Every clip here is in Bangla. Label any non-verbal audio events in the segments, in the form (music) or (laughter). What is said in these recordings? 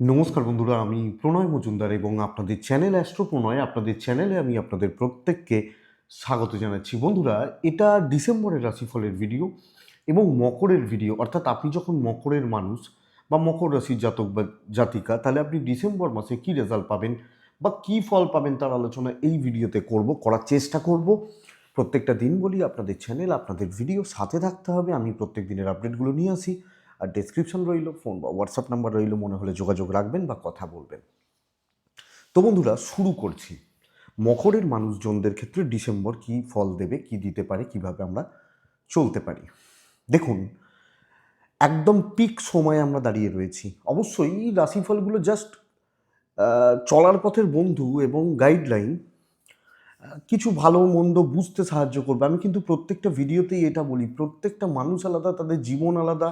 নমস্কার বন্ধুরা, আমি প্রণয় মজুমদার এবং আপনাদের চ্যানেল অ্যাস্ট্রো প্রণয় আপনাদের চ্যানেলে আমি আপনাদের প্রত্যেককে স্বাগত জানাচ্ছি। বন্ধুরা, এটা ডিসেম্বরের রাশিফলের ভিডিও এবং মকরের ভিডিও। অর্থাৎ আপনি যখন মকরের মানুষ বা মকর রাশির জাতক বা জাতিকা, তাহলে আপনি ডিসেম্বর মাসে কী রেজাল্ট পাবেন বা কী ফল পাবেন তার আলোচনা এই ভিডিওতে করব, করার চেষ্টা করব। প্রত্যেকটা দিন বলি, আপনাদের চ্যানেল, আপনাদের ভিডিও সাথে থাকতে হবে। আমি প্রত্যেক দিনের আপডেটগুলো নিয়ে আসি। আর ডেসক্রিপশন রইল ফোন বা হোয়াটসঅ্যাপ নাম্বার রইল, মনে হলে যোগাযোগ রাখবেন বা কথা বলবেন। তো বন্ধুরা, শুরু করছি। মকরের মানুষজনদের ক্ষেত্রে ডিসেম্বর কি ফল দেবে, কি দিতে পারে, কীভাবে আমরা চলতে পারি? দেখুন, একদম পিক সময়ে আমরা দাঁড়িয়ে রয়েছি। অবশ্যই রাশিফলগুলো জাস্ট চলার পথের বন্ধু এবং গাইডলাইন কিছু ভালো মন্দ বুঝতে সাহায্য করবে। আমি কিন্তু প্রত্যেকটা ভিডিওতেই এটা বলি, প্রত্যেকটা মানুষ আলাদা, তাদের জীবন আলাদা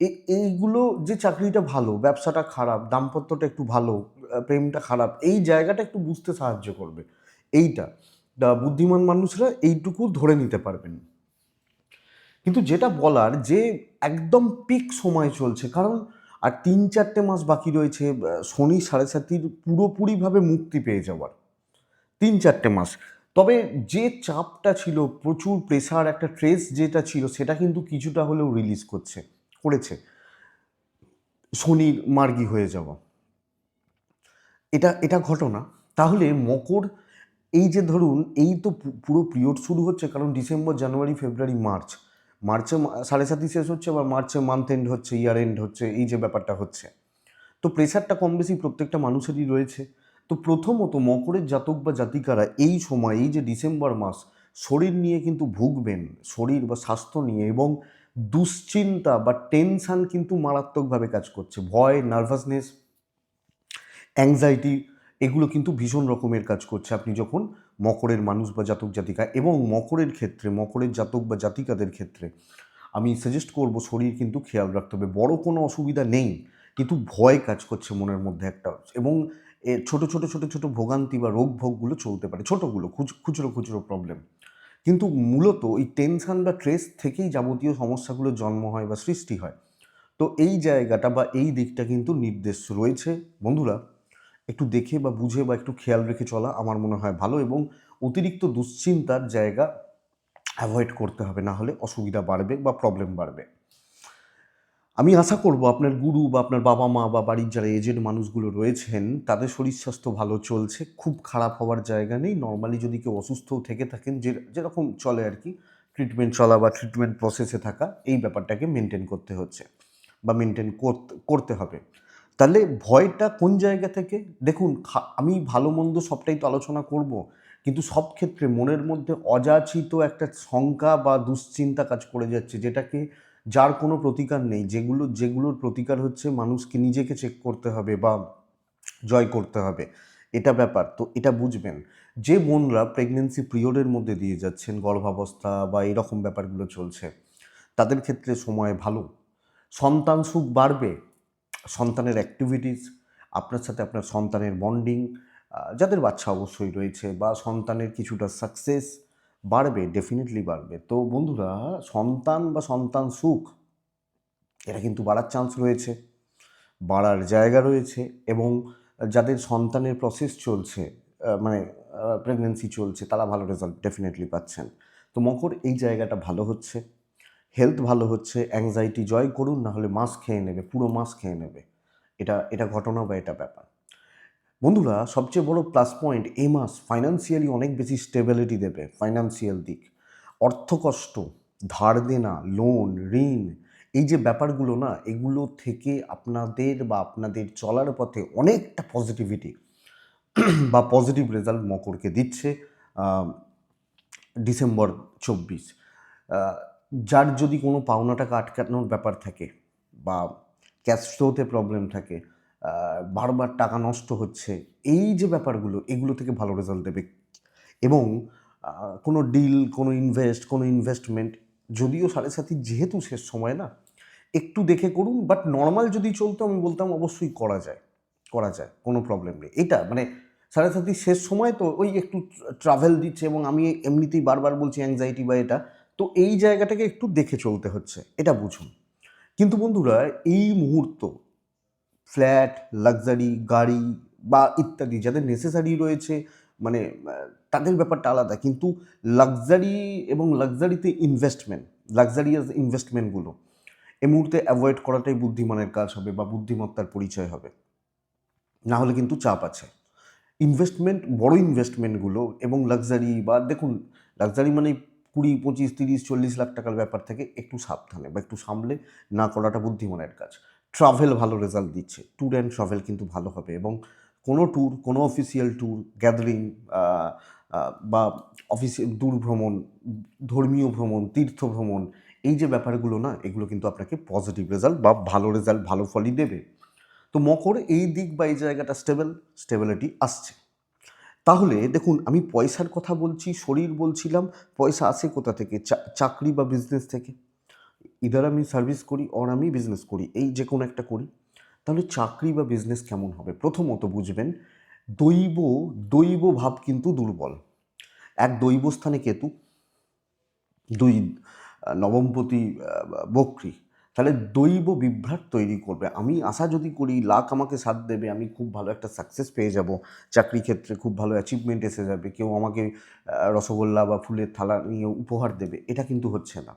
এইগুলো যে চাকরিটা ভালো, ব্যবসাটা খারাপ, দাম্পত্যটা একটু ভালো প্রেমটা খারাপ, এই জায়গাটা একটু বুঝতে সাহায্য করবে। এইটা বুদ্ধিমান মানুষরা এইটুকু ধরে নিতে পারবেন। কিন্তু যেটা বলার যে একদম পিক সময় চলছে, কারণ আর তিন চারটে মাস বাকি রয়েছে শনি সাড়ে সাতির পুরোপুরিভাবে মুক্তি পেয়ে যাওয়ার। তিন চারটে মাস। তবে যে চাপটা ছিল, প্রচুর প্রেসার একটা ট্রেস যেটা ছিল, সেটা কিন্তু কিছুটা হলেও রিলিজ করছে। করেছে শনির মার্গী হয়ে যাওয়া। এটা এটা ঘটনা। তাহলে মকর, এই যে ধরুন, এই তো পুরো পিরিয়ড শুরু হচ্ছে কারণ ডিসেম্বর, জানুয়ারি, ফেব্রুয়ারি, মার্চ। মার্চে সাড়ে সাতই শেষ হচ্ছে, আবার মার্চে মান্থ এন্ড হচ্ছে ইয়ার এন্ড হচ্ছে, এই যে ব্যাপারটা হচ্ছে। তো প্রেশারটা কম বেশি প্রত্যেকটা মানুষেরই রয়েছে। তো প্রথমত মকরের জাতক বা জাতিকারা এই সময়, এই যে ডিসেম্বর মাস, শরীর নিয়ে কিন্তু ভুগবেন। শরীর বা স্বাস্থ্য নিয়ে এবং দুশ্চিন্তা বা টেনশান কিন্তু মারাত্মকভাবে কাজ করছে। ভয়, নার্ভাসনেস অ্যাংজাইটি এগুলো কিন্তু ভীষণ রকমের কাজ করছে। আপনি যখন মকরের মানুষ বা জাতক জাতিকা এবং মকরের ক্ষেত্রে, মকরের জাতক বা জাতিকাদের ক্ষেত্রে, আমি সাজেস্ট করব শরীর কিন্তু খেয়াল রাখতে হবে। বড় কোনো অসুবিধা নেই, কিন্তু ভয় কাজ করছে মনের মধ্যে একটা এবং ছোট ছোট ছোট ছোট ভোগান্তি বা রোগ ভোগগুলো চলতে পারে। ছোটোগুলো, খুচ- খুচরো খুচরো প্রবলেম কিন্তু মূলত এই টেনশন বা ট্রেস থেকেই যাবতীয় সমস্যাগুলোর জন্ম হয় বা সৃষ্টি হয়। তো এই জায়গাটা বা এই দিকটা কিন্তু নির্দেশ রয়েছে। বন্ধুরা, একটু দেখে বা বুঝে বা একটু খেয়াল রেখে চলা আমার মনে হয় ভালো এবং অতিরিক্ত দুশ্চিন্তার জায়গা অ্যাভয়েড করতে হবে। না হলে অসুবিধা বাড়বে বা প্রবলেম বাড়বে। আমি আশা করব আপনার গুরু বা আপনার বাবা মা বা বাড়ির যারা এজেড মানুষগুলো রয়েছেন, তাদের শরীর স্বাস্থ্য ভালো চলছে, খুব খারাপ হওয়ার জায়গা নেই। নর্মালি যদি কেউ অসুস্থও থেকে থাকেন, যে, যেরকম চলে আর কি ট্রিটমেন্ট চলা বা ট্রিটমেন্ট প্রসেসে থাকা, এই ব্যাপারটাকে মেনটেন করতে হচ্ছে বা মেনটেন করতে হবে। তাহলে ভয়টা কোন জায়গা থেকে? দেখুন আমি ভালো মন্দ সবটাই তো আলোচনা করব, কিন্তু সব ক্ষেত্রে মনের মধ্যে অযাচিত একটা শঙ্কা বা দুশ্চিন্তা কাজ করে যাচ্ছে, যেটাকে যার কোনো প্রতিকার নেই, যেগুলো, যেগুলোর প্রতিকার হচ্ছে মানুষকে নিজেকে চেক করতে হবে বা জয় করতে হবে। এটা ব্যাপার, তো এটা বুঝবেন। যে বোনরা প্রেগনেন্সি পিরিয়ডের মধ্যে দিয়ে যাচ্ছেন, গর্ভাবস্থা বা এরকম ব্যাপারগুলো চলছে, তাদের ক্ষেত্রে সময় ভালো। সন্তান সুখ বাড়বে, সন্তানের অ্যাক্টিভিটিস আপনার সাথে আপনার সন্তানের বন্ডিং যাদের বাচ্চা অবশ্যই রয়েছে বা সন্তানের কিছুটা সাকসেস বাড়বে ডেফিনেটলি বাড়বে। তো বন্ধুরা, সন্তান বা সন্তান সুখ এটা কিন্তু বাড়ার চান্স রয়েছে, বাড়ার জায়গা রয়েছে এবং যাদের সন্তানের প্রসেস চলছে মানে প্রেগনেন্সি চলছে, তারা ভালো রেজাল্ট ডেফিনেটলি পাচ্ছেন। তো মকর এই জায়গাটা ভালো হচ্ছে হেলথ ভালো হচ্ছে অ্যাংজাইটি জয় করুন না হলে মাস খেয়ে নেবে, পুরো মাস খেয়ে নেবে। এটা এটা ঘটনা বা এটা ব্যাপার। বন্ধুরা, সবচেয়ে বড় প্লাস পয়েন্ট এই মাস ফাইন্যান্সিয়ালি অনেক বেশি স্টেবিলিটি দেবে ফাইন্যান্সিয়াল দিক। অর্থকষ্ট, ধার দেনা লোন ঋণ, এই যে ব্যাপারগুলো না, এগুলো থেকে আপনাদের বা আপনাদের চলার পথে অনেকটা পজিটিভিটি বা পজিটিভ রেজাল্ট মকরকে দিচ্ছে ডিসেম্বর চব্বিশ। যার যদি কোনো পাওনা টাকা আটকানোর ব্যাপার থাকে বা ক্যাশ ফ্লোতে প্রবলেম থাকে বারবার টাকা নষ্ট হচ্ছে, এই যে ব্যাপারগুলো, এগুলো থেকে ভালো রেজাল্ট দেবে। এবং কোনো ডিল কোনো ইনভেস্ট কোনো ইনভেস্টমেন্ট যদিও সাড়ে সাথী যেহেতু শেষ সময় না, একটু দেখে করুন বাট নর্মাল যদি চলতো, আমি বলতাম অবশ্যই করা যায় করা যায়, কোনো প্রবলেম নেই। এটা মানে সাড়ে সাথী শেষ সময় তো ওই একটু ট্রাভেল দিচ্ছে এবং আমি এমনিতেই বারবার বলছি অ্যাংজাইটি বা এটা, তো এই জায়গাটাকে একটু দেখে চলতে হচ্ছে, এটা বুঝুন। কিন্তু বন্ধুরা, এই মুহূর্ত ফ্ল্যাট, লাক্সারি, গাড়ি বা ইত্যাদি যাদের নেসেসারি রয়েছে মানে তাদের ব্যাপারটা আলাদা। কিন্তু লাক্সারি এবং লাক্সারিতে ইনভেস্টমেন্ট লাক্সারিয়াস ইনভেস্টমেন্টগুলো এই মুহূর্তে অ্যাভয়েড করাটাই বুদ্ধিমানের কাজ হবে বা বুদ্ধিমত্তার পরিচয় হবে। না হলে কিন্তু চাপ আছে। ইনভেস্টমেন্ট বড় ইনভেস্টমেন্টগুলো এবং লাক্সারি বা, দেখুন লাক্সারি মানে কুড়ি, পঁচিশ, তিরিশ, চল্লিশ লাখ টাকার ব্যাপার থেকে একটু সাবধানে বা একটু সামলে না করাটা বুদ্ধিমানের কাজ। ট্রাভেল ভালো রেজাল্ট দিচ্ছে। ট্যুর অ্যান্ড ট্রাভেল কিন্তু ভালো হবে এবং কোনো ট্যুর কোনো অফিসিয়াল ট্যুর গ্যাদারিং বা অফিসিয়াল দূর ভ্রমণ, ধর্মীয় ভ্রমণ, তীর্থ ভ্রমণ, এই যে ব্যাপারগুলো না, এগুলো কিন্তু আপনাকে পজিটিভ রেজাল্ট বা ভালো রেজাল্ট ভালো ফলই দেবে। তো মকর এই দিক বা এই জায়গাটা স্টেবল স্টেবিলিটি আসছে। তাহলে দেখুন, আমি পয়সার কথা বলছি, শরীর বলছিলাম, পয়সা আসে কোথা থেকে? চাকরি বা বিজনেস থেকে। ইদার আমি সার্ভিস করি অর আমি বিজনেস করি, এই যে কোনো একটা করি, তাহলে চাকরি বা বিজনেস কেমন হবে? প্রথমত বুঝবেন, দৈব দৈব ভাব কিন্তু দুর্বল। এক দৈব স্থানে কেতু, দুই নবমপতি বক্রী, তাহলে দৈব বিভ্রাট তৈরি করবে। আমি আশা যদি করি লাখ আমাকে সাথ দেবে, আমি খুব ভালো একটা সাকসেস পেয়ে যাব, চাকরি ক্ষেত্রে খুব ভালো অ্যাচিভমেন্ট এসে যাবে, কেউ আমাকে রসগোল্লা বা ফুলের থালা নিয়ে উপহার দেবে, এটা কিন্তু হচ্ছে না।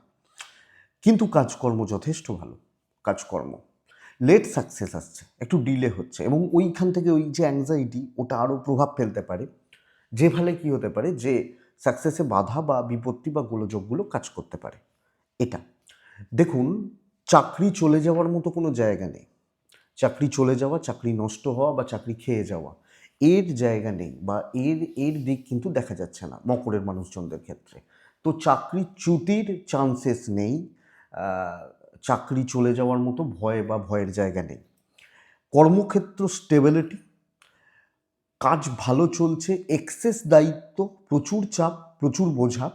কিন্তু কাজকর্ম যথেষ্ট ভালো। কাজকর্ম। লেট সাকসেস আসছে, একটু ডিলে হচ্ছে এবং ওইখান থেকে ওই যে অ্যাংজাইটি ওটা আরও প্রভাব ফেলতে পারে। যে ফলে কী হতে পারে? যে সাকসেসে বাধা বা বিপত্তি বা গোলযোগগুলো কাজ করতে পারে। এটা। দেখুন, চাকরি চলে যাওয়ার মতো কোনো জায়গা নেই। চাকরি চলে যাওয়া, চাকরি নষ্ট হওয়া বা চাকরি খেয়ে যাওয়া, এর জায়গা নেই বা এর এর দিক কিন্তু দেখা যাচ্ছে না মকরের মানুষজনদের ক্ষেত্রে। তো চাকরি চ্যুতির চান্সেস নেই। চাকরি চলে যাওয়ার মতো ভয় বা ভয়ের জায়গা নেই। কর্মক্ষেত্র স্টেবিলিটি কাজ ভালো চলছে এক্সেস দায়িত্ব, প্রচুর চাপ, প্রচুর বোঝা।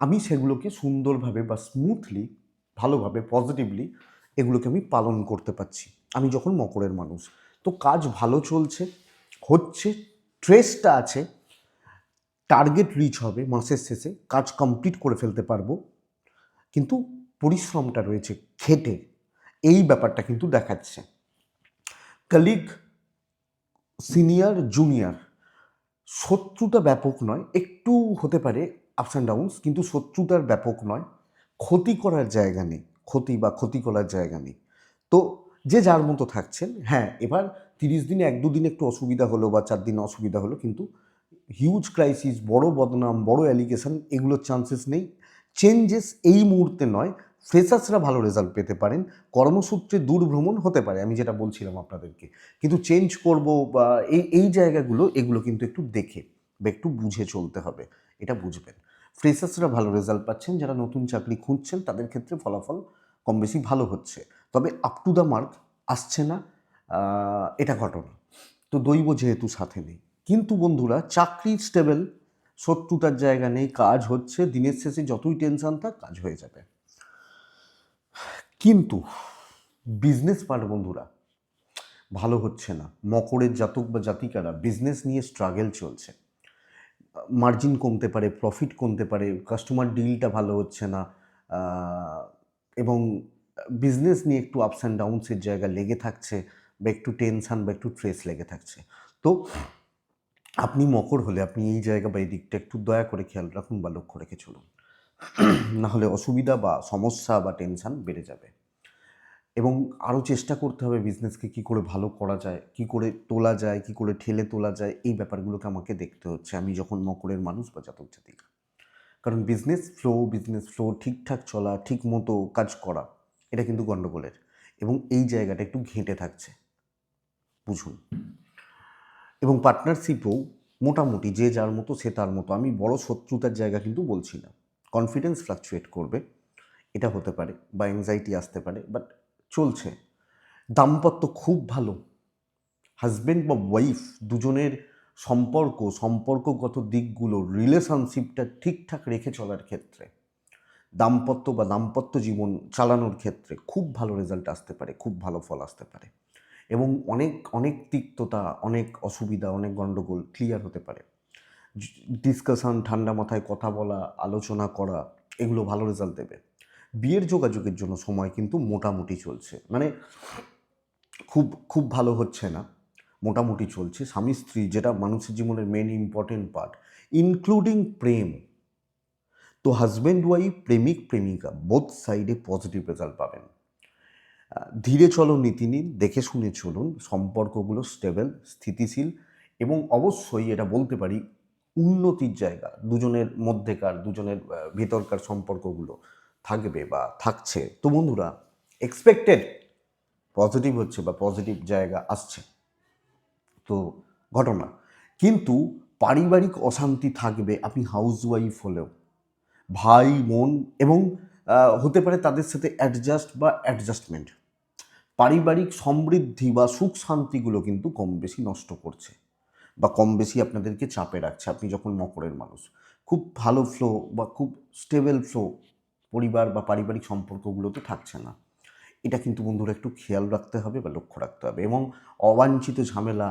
আমি সেগুলোকে সুন্দরভাবে বা স্মুথলি ভালোভাবে পজিটিভলি এগুলোকে আমি পালন করতে পারছি। আমি যখন মকরের মানুষ, তো কাজ ভালো চলছে, হচ্ছে ট্রেসটা আছে টার্গেট রিচ হবে, মাসের শেষে কাজ কমপ্লিট করে ফেলতে পারব। কিন্তু পরিশ্রমটা রয়েছে খেটে, এই ব্যাপারটা কিন্তু দেখাচ্ছে। কালিগ সিনিয়র জুনিয়র শত্রুতা ব্যাপক নয়, একটু হতে পারে আপস অ্যান্ড ডাউনস কিন্তু শত্রুতার ব্যাপক নয়, ক্ষতি করার জায়গা নেই, ক্ষতি বা ক্ষতি করার জায়গা নেই। তো যে যার মতো থাকছেন হ্যাঁ এবার তিরিশ দিনে এক দুদিন একটু অসুবিধা হলো বা চার দিন অসুবিধা হলো, কিন্তু হিউজ ক্রাইসিস বড় বদনাম, বড় অ্যালিগেশন এগুলোর চান্সেস নেই। চেঞ্জেস এই মুহূর্তে নয় ফ্রেশার্সরা ভালো রেজাল্ট পেতে পারেন। কর্মসূত্রে দূর ভ্রমণ হতে পারে, আমি যেটা বলছিলাম আপনাদেরকে। কিন্তু চেঞ্জ করব বা এই এই জায়গাগুলো, এগুলো কিন্তু একটু দেখে বা একটু বুঝে চলতে হবে, এটা বুঝবেন। ফ্রেশার্সরা ভালো রেজাল্ট পাচ্ছেন, যারা নতুন চাকরি খুঁজছেন, তাদের ক্ষেত্রে ফলাফল কম বেশি ভালো হচ্ছে। তবে আপ টু দ্য মার্ক আসছে না এটা ঘটনা। তো দৈব যেহেতু সাথে নেই। কিন্তু বন্ধুরা চাকরি স্টেবল শত্রুতার জায়গা নেই, কাজ হচ্ছে, দিনের শেষে যতই টেনশন থাক, কাজ হয়ে যাবে। কিন্তু বিজনেস পার্ট বন্ধুরা, ভালো হচ্ছে না। মকরের জাতক বা জাতিকারা বিজনেস নিয়ে স্ট্রাগল চলছে। মার্জিন কমতে পারে প্রফিট কমতে পারে কাস্টমার ডিলটা ভালো হচ্ছে না এবং বিজনেস নিয়ে একটু আপস অ্যান্ড ডাউনসের জায়গা লেগে থাকছে, বা একটু টেনশান বা একটু ট্রেস লেগে থাকছে। তো আপনি মকর হলে আপনি এই জায়গা বা এই দিকটা একটু দয়া করে খেয়াল রাখুন বা লক্ষ্য রেখে চলুন। না হলে অসুবিধা বা সমস্যা বা টেনশান বেড়ে যাবে। এবং আরও চেষ্টা করতে হবে বিজনেসকে কী করে ভালো করা যায়, কী করে তোলা যায়, কী করে ঠেলে তোলা যায়, এই ব্যাপারগুলোকে আমাকে দেখতে হচ্ছে আমি যখন মকরের মানুষ বা জাতক জাতিকা। কারণ বিজনেস ফ্লো বিজনেস ফ্লো ঠিকঠাক চলা, ঠিক মতো কাজ করা, এটা কিন্তু গণ্ডগোলের এবং এই জায়গাটা একটু ঘেঁটে থাকছে। বুঝুন। এবং পার্টনারশিপও মোটামুটি যে যার মতো সে তার মতো। আমি বড় শত্রুতার জায়গা কিন্তু বলছি না। কনফিডেন্স ফ্লাকচুয়েট করবে, এটা হতে পারে বা অ্যাংজাইটি আসতে পারে বাট চলছে। দাম্পত্য খুব ভালো। হাজব্যান্ড বা ওয়াইফ দুজনের সম্পর্ক, সম্পর্কগত দিকগুলো রিলেশনশিপটা ঠিকঠাক রেখে চলার ক্ষেত্রে, দাম্পত্য বা দাম্পত্য জীবন চালানোর ক্ষেত্রে খুব ভালো রেজাল্ট আসতে পারে, খুব ভালো ফল আসতে পারে। এবং অনেক অনেক তিক্ততা, অনেক অসুবিধা, অনেক গণ্ডগোল ক্লিয়ার হতে পারে। ডিসকাশন ঠান্ডা মাথায় কথা বলা, আলোচনা করা, এগুলো ভালো রেজাল্ট দেবে। বিয়ের যোগাযোগের জন্য সময় কিন্তু মোটামুটি চলছে। মানে খুব খুব ভালো হচ্ছে না। মোটামুটি চলছে। স্বামী, স্ত্রী যেটা মানুষের জীবনের মেন ইম্পর্টেন্ট পার্ট ইনক্লুডিং প্রেম। তো হাজব্যান্ড ওয়াইফ প্রেমিক, প্রেমিকা বোথ সাইডে পজিটিভ রেজাল্ট পাবেন। ধীরে চলো নীতি নিন, দেখে শুনে চলুন, সম্পর্কগুলো স্টেবল স্থিতিশীল এবং অবশ্যই এটা বলতে পারি, উন্নতির জায়গা, দুজনের মধ্যেকার, দুজনের ভেতরকার সম্পর্কগুলো। থাকবে বা থাকছে, তো বন্ধুরা এক্সপেক্টেড পজিটিভ হচ্ছে বা পজিটিভ জায়গা আসছে। তো ঘটনা, কিন্তু পারিবারিক অশান্তি থাকবে আপনি হাউস ওয়াইফ হলেও। ভাই, বোন এবং হতে পারে তাদের সাথে অ্যাডজাস্ট বা অ্যাডজাস্টমেন্ট পারিবারিক সমৃদ্ধি বা সুখ শান্তিগুলো কিন্তু কম বেশি নষ্ট করছে বা কম বেশি আপনাদেরকে চাপে রাখছে। আপনি যখন মকরের মানুষ, খুব ভালো ফ্লো বা খুব স্টেবল ফ্লো পরিবার বা পারিবারিক সম্পর্কগুলোতে থাকছে না। এটা কিন্তু বন্ধুরা একটু খেয়াল রাখতে হবে বা লক্ষ্য রাখতে হবে এবং অবাঞ্ছিত ঝামেলা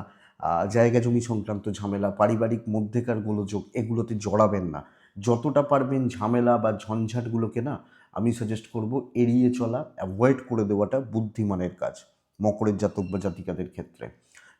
জায়গা জমি সংক্রান্ত ঝামেলা, পারিবারিক মধ্যেকার গোলযোগ এগুলোতে জড়াবেন না। যতটা পারবেন ঝামেলা বা ঝঞ্ঝাটগুলোকে না আমি সাজেস্ট করব এড়িয়ে চলা অ্যাভয়েড করে দেওয়াটা বুদ্ধিমানের কাজ, মকরের জাতক বা জাতিকাদের ক্ষেত্রে।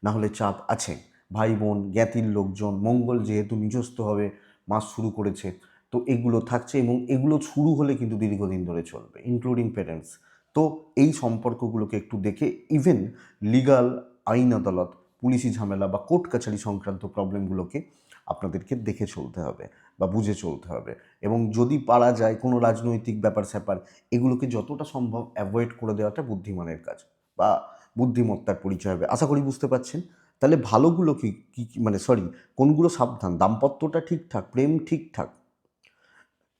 না হলে চাপ আছে। ভাই বোন, জ্ঞাতির লোকজন, মঙ্গল যেহেতু নিজস্ব হবে, মাস শুরু করেছে তো এগুলো থাকছে এবং এগুলো শুরু হলে কিন্তু দীর্ঘদিন ধরে চলবে ইনক্লুডিং প্যারেন্টস তো এই সম্পর্কগুলোকে একটু দেখে ইভেন লিগাল আইন আদালত, পুলিশি ঝামেলা বা কোর্ট কাছারি সংক্রান্ত প্রবলেমগুলোকে আপনাদেরকে দেখে চলতে হবে বা বুঝে চলতে হবে। এবং যদি পারা যায় কোনো রাজনৈতিক ব্যাপার স্যাপার, এগুলোকে যতটা সম্ভব অ্যাভয়েড করে দেওয়াটা বুদ্ধিমানের কাজ বা বুদ্ধিমত্তার পরিচয় হবে। আশা করি বুঝতে পারছেন? তাহলে ভালোগুলো কি, কী, কি- মানে সরি কোনগুলো সাবধান? দাম্পত্যটা ঠিকঠাক, প্রেম ঠিকঠাক?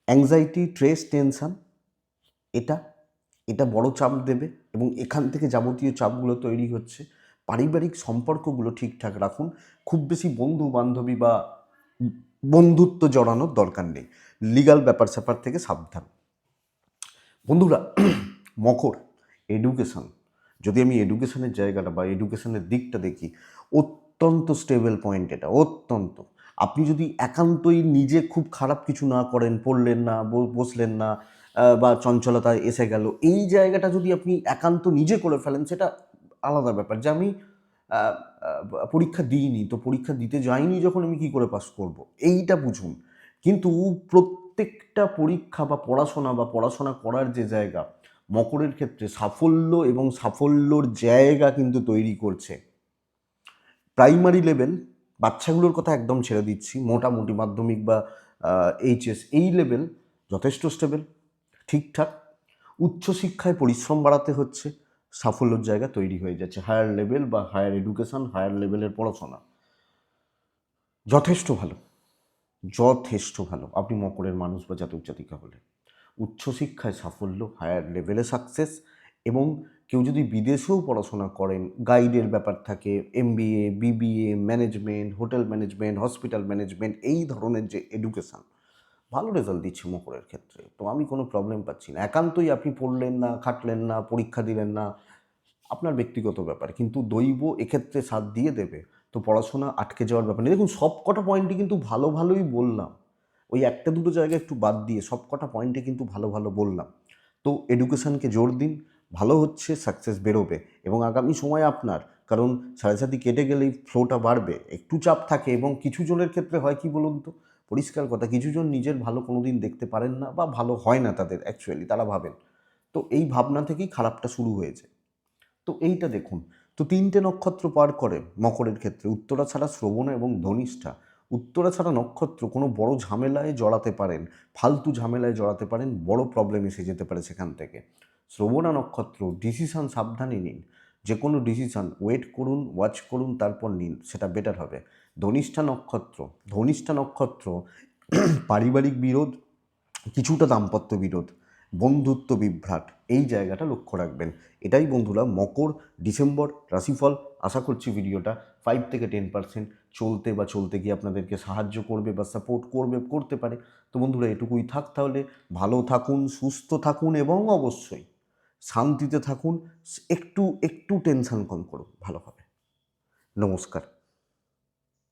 অ্যাংজাইটি স্ট্রেস টেনশান এটা এটা বড় চাপ দেবে এবং এখান থেকে যাবতীয় চাপগুলো তৈরি হচ্ছে। পারিবারিক সম্পর্কগুলো ঠিকঠাক রাখুন। খুব বেশি বন্ধু বান্ধবী বা বন্ধুত্ব জড়ানোর দরকার নেই। লিগাল ব্যাপার স্যাপার থেকে সাবধান। বন্ধুরা, (clears throat) মকর এডুকেশন যদি আমি এডুকেশনের জায়গাটা বা এডুকেশনের দিকটা দেখি, অত্যন্ত স্টেবল পয়েন্ট এটা, অত্যন্ত। আপনি যদি একান্তই নিজে খুব খারাপ কিছু না করেন, পড়লেন না বসলেন না বা চঞ্চলতায় এসে গেল, এই জায়গাটা যদি আপনি একান্ত নিজে করে ফেলেন, সেটা আলাদা ব্যাপার। যে আমি পরীক্ষা দিইনি, তো পরীক্ষা দিতে যাইনি, যখন আমি কি করে পাস করব? এইটা বুঝুন। কিন্তু প্রত্যেকটা পরীক্ষা বা পড়াশোনা বা পড়াশোনা করার যে জায়গা, মকরের ক্ষেত্রে সাফল্য এবং সাফল্যর জায়গা কিন্তু তৈরি করছে। প্রাইমারি লেভেল বাচ্চাগুলোর কথা একদম ছেড়ে দিচ্ছি। মোটামুটি মাধ্যমিক বা এইচএস এই লেভেল যথেষ্ট স্টেবল ঠিকঠাক। উচ্চশিক্ষায় পরিশ্রম বাড়াতে হচ্ছে। সাফল্যর জায়গা তৈরি হয়ে যাচ্ছে। হায়ার লেভেল বা হায়ার এডুকেশন হায়ার লেভেলের পড়াশোনা। যথেষ্ট ভালো। যথেষ্ট ভালো। আপনি মকরের মানুষ বা জাতক জাতিকা হলে। উচ্চশিক্ষায় সাফল্য হায়ার লেভেলে সাকসেস এবং কেউ যদি বিদেশেও পড়াশোনা করেন গাইডের ব্যাপার থাকে MBA BBA management hotel management hospital management এই ধরনের যে এডুকেশান ভালো রেজাল্ট দিচ্ছে মকরের ক্ষেত্রে। তো আমি কোনো প্রবলেম পাচ্ছি না। একান্তই আপনি পড়লেন না, খাটলেন না, পরীক্ষা দিলেন না, আপনার ব্যক্তিগত ব্যাপার। কিন্তু দৈব এক্ষেত্রে সাথ দিয়ে দেবে। তো পড়াশোনা আটকে যাওয়ার ব্যাপার নেই। দেখুন সব কটা পয়েন্টই কিন্তু ভালো ভালোই বললাম। ওই একটা দুটো জায়গা একটু বাদ দিয়ে সব কটা পয়েন্টে কিন্তু ভালো ভালো বললাম। তো এডুকেশানকে জোর দিন। ভালো হচ্ছে সাকসেস বেরোবে এবং আগামী সময় আপনার, কারণ সাড়ে কেটে গেলেই ফ্লোটা বাড়বে। একটু চাপ থাকে এবং কিছু জনের ক্ষেত্রে হয় কি বলুন তো? পরিষ্কার কথা, কিছু জন নিজের ভালো কোনো দিন দেখতে পারেন না বা ভালো হয় না তাদের অ্যাকচুয়ালি তারা ভাবেন। তো এই ভাবনা থেকেই খারাপটা শুরু হয়েছে। তো এইটা দেখুন, তো তিনটে নক্ষত্র পার করে মকরের ক্ষেত্রে, উত্তরা ছাড়া শ্রবণ এবং ধনিষ্ঠা। উত্তরা ছাড়া নক্ষত্র কোনো বড় ঝামেলায় জড়াতে পারেন, ফালতু ঝামেলায় জড়াতে পারেন, বড় প্রবলেম এসে যেতে পারে সেখান থেকে। শ্রবণা নক্ষত্র ডিসিশন সাবধানে নিন। যে কোনো ডিসিশন ওয়েট করুন ওয়াচ করুন, তারপর নিন, সেটা বেটার হবে। ধনিষ্ঠা নক্ষত্র ধনিষ্ঠা নক্ষত্র (clears throat) পারিবারিক বিরোধ, কিছুটা দাম্পত্য বিরোধ, বন্ধুত্ব বিভ্রাট, এই জায়গাটা লক্ষ্য রাখবেন। এটাই বন্ধুরা মকর, ডিসেম্বর, রাশিফল, আশা করছি ভিডিওটা ফাইভ থেকে টেন পার্সেন্ট চলতে বা চলতে গিয়ে আপনাদেরকে সাহায্য করবে বা সাপোর্ট করবে, করতে পারে। তো বন্ধুরা এটুকুই থাক তাহলে। ভালো থাকুন, সুস্থ থাকুন এবং অবশ্যই শান্তিতে থাকুন একটু একটু টেনশন কম করুন ভালোভাবে। নমস্কার।